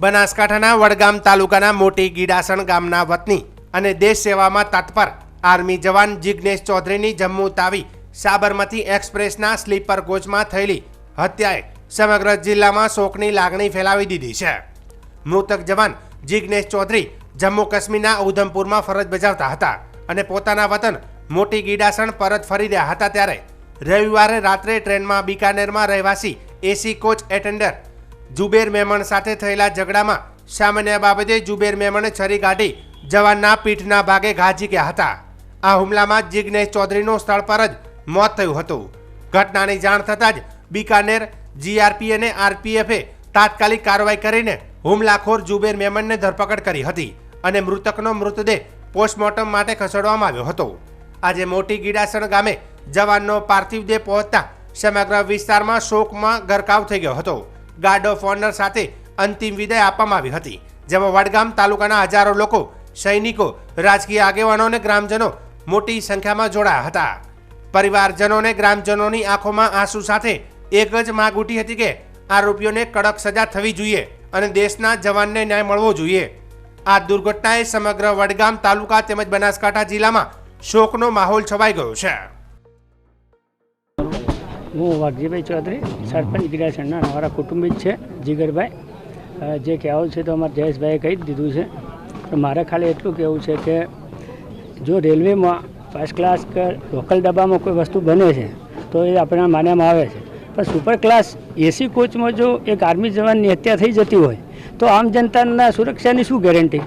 બનાસકાંઠાના વડગામ તાલુકાના મોટી ગીડાસણ ગામના વતની અને દેશ સેવામાં તત્પર આર્મી જવાન જિગ્નેશ ચૌધરીની જમ્મુ તાવી સાબરમતી એક્સપ્રેસના સ્લીપર કોચમાં થયેલી હત્યાએ સમગ્ર જિલ્લામાં શોકની લાગણી ફેલાવી દીધી છે. મૃતક જવાન જિજ્ઞેશ ચૌધરી જમ્મુ કાશ્મીરના ઉધમપુરમાં ફરજ બજાવતા હતા અને પોતાના વતન મોટી ગીડાસણ પરત ફરી રહ્યા હતા ત્યારે રવિવારે રાત્રે ટ્રેનમાં બિકાનેરમાં રહેવાસી AC coach attender Zubair Memon સાથે થયેલા ઝઘડામાં સામાન્ય બાબતે જુબેર મેમણે છરી કાઢી જવાનના પીઠના ભાગે ઘા ગયા હતા. આ હુમલામાં જિગ્નેશ ચૌધરીનું સ્થળ પર જ મોત થયું હતું. ઘટનાની જાણ થતાં જ બિકાનેર, જીઆરપી અને આરપીએફે તાત્કાલિક કાર્યવાહી કરીને હુમલાખોર જુબેર મેમણને ધરપકડ કરી હતી અને મૃતકનો મૃતદેહ પોસ્ટમોર્ટમ માટે ખસેડવામાં આવ્યો હતો. આજે મોટી ગીડાસણ ગામે જવાનનો પાર્થિવ દેહ પહોંચતા સમગ્ર વિસ્તારમાં શોકમાં ગરકાવ થઈ ગયો હતો. ગાર્ડ ઓફ ઓનર સાથે અંતિમ વિદાય આપવામાં આવી હતી, જેમાં વડગામ તાલુકાના હજારો લોકો, સૈનિકો, રાજકીય આગેવાનો અને ગ્રામજનો મોટી સંખ્યામાં જોડાયા હતા. પરિવારજનોને ગ્રામજનોની આંખોમાં આંસુ સાથે એક જ માંગ ઉઠી હતી કે આરોપીઓને કડક સજા થવી જોઈએ અને દેશના જવાનને ન્યાય મળવો જોઈએ. આ દુર્ઘટનાએ સમગ્ર વડગામ તાલુકા તેમજ બનાસકાંઠા જિલ્લામાં શોકનો માહોલ છવાઈ ગયો છે. હું વાઘજીભાઈ ચૌધરી, સરપંચ ગિરાસણના અમારા કુટુંબિક છે, જીગરભાઈ. જે કહેવું છે તો અમારા જયેશભાઈએ કહી જ દીધું છે. તો મારે ખાલી એટલું કહેવું છે કે જો રેલવેમાં ફર્સ્ટ ક્લાસ કે લોકલ ડબ્બામાં કોઈ વસ્તુ બને છે, તો એ આપણા માન્યામાં આવે છે. પણ સુપર ક્લાસ એસી કોચમાં જો એક આર્મી જવાનની હત્યા થઈ જતી હોય, તો આમ જનતાના સુરક્ષાની શું ગેરંટી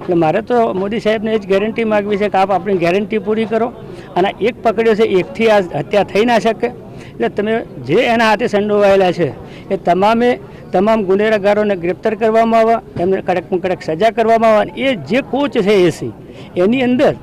એટલે મારે તો મોદી સાહેબને એ જ ગેરંટી માગવી છે કે આપ આપણી ગેરંટી પૂરી કરો અને એક પકડ્યો છે, એકથી આ હત્યા થઈ ના શકે. એટલે તમે જે એના હાથે સંડોવાયેલા છે, એ તમામે તમામ ગુનેગારોને ગ્રેપ્તાર કરવામાં આવે એમને કડકમાં કડક સજા કરવામાં આવે એ જે કોચ છે એસી એની અંદર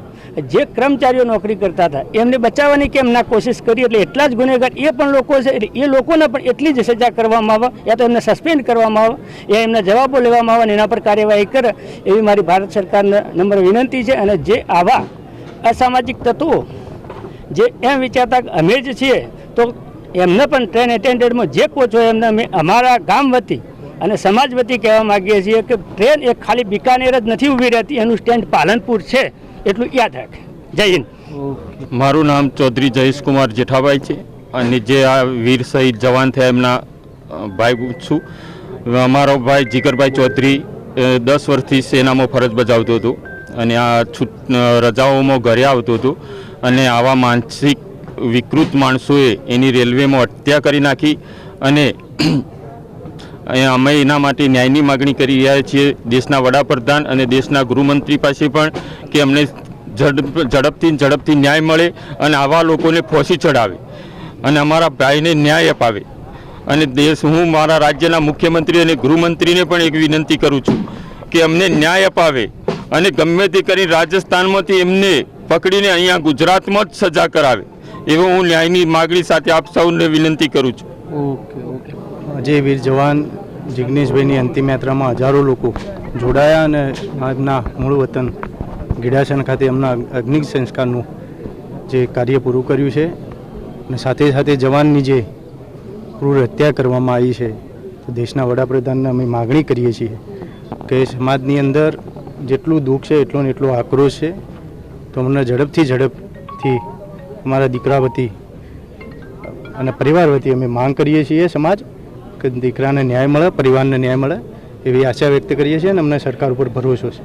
જે કર્મચારીઓ નોકરી કરતા હતા, એમને બચાવવાની કેમ ના કોશિશ કરી, એટલે એટલા જ ગુનેગાર એ પણ લોકો છે, એટલે એ લોકોને પણ એટલી જ સજા કરવામાં આવે, યા તો એમને સસ્પેન્ડ કરવામાં આવે, યા એમના જવાબો લેવામાં આવે એના પર કાર્યવાહી કરે, એવી મારી ભારત સરકારને નંબર વિનંતી છે, અને જે આવા અસામાજિક તત્વો જે એમ વિચારતા અમે જ છીએ, તો એમને પણ ટ્રેન એટેન્ડન્ટમાં જે કોચ હોય એમને અમે અમારા ગામ વતી અને સમાજ વતી કહેવા માગીએ છીએ કે ટ્રેન એક ખાલી બિકાનેર જ નથી ઊભી રહેતી, એનું સ્ટેન્ડ પાલનપુર છે, એટલું યાદ રાખે. જય હિન્દ. મારું નામ ચૌધરી જયેશકુમાર જેઠાભાઈ છે અને જે આ વીર શહીદ જવાન થયા એમના ભાઈ છું. અમારો ભાઈ જીગરભાઈ ચૌધરી દસ વર્ષથી સેનામાં ફરજ બજાવતો હતો અને આ છૂટ રજાઓમાં ઘરે આવતો હતો. અને આવા માનસિક વિકૃત માણસોએ એની રેલવેમાં હત્યા કરી નાખી અને અમે એના માટે ન્યાયની માગણી કરી રહ્યા છીએ દેશના વડાપ્રધાન અને દેશના ગૃહમંત્રી પાસે પણ કે અમને ઝડપ, ઝડપથી ઝડપથી ન્યાય મળે અને આવા લોકોને ફોસી ચડાવે અને અમારા ભાઈને ન્યાય અપાવે. અને દેશ, હું મારા રાજ્યના મુખ્યમંત્રી અને ગૃહમંત્રીને પણ એક વિનંતી કરું છું કે અમને ન્યાય અપાવે અને ગમે તે કરી રાજસ્થાનમાંથી એમને પકડીને અહીંયા ગુજરાતમાં જ સજા કરાવે, એવો હું ન્યાયની માગણી સાથે આપ સૌને વિનંતી કરું છું. Okay okay. જે વીર જવાન, જિગ્નેશભાઈની અંતિમ યાત્રામાં હજારો લોકો જોડાયા અને એમના મૂળ વતન ગીડાસણ ખાતે એમના અગ્નિ સંસ્કારનું જે કાર્ય પૂરું કર્યું છે અને સાથે સાથે જવાનની જે ક્રૂર હત્યા કરવામાં આવી છે, તો દેશના વડાપ્રધાનને અમે માગણી કરીએ છીએ કે સમાજની અંદર જેટલું દુઃખ છે, એટલો ને એટલો આક્રોશ છે. તો અમને ઝડપથી ઝડપથી અમારા દીકરા વતી અને પરિવાર વતી અમે માંગ કરીએ છીએ સમાજ કે દીકરાને ન્યાય મળે, પરિવારને ન્યાય મળે એવી આશા વ્યક્ત કરીએ છીએ અને અમને સરકાર ઉપર ભરોસો છે.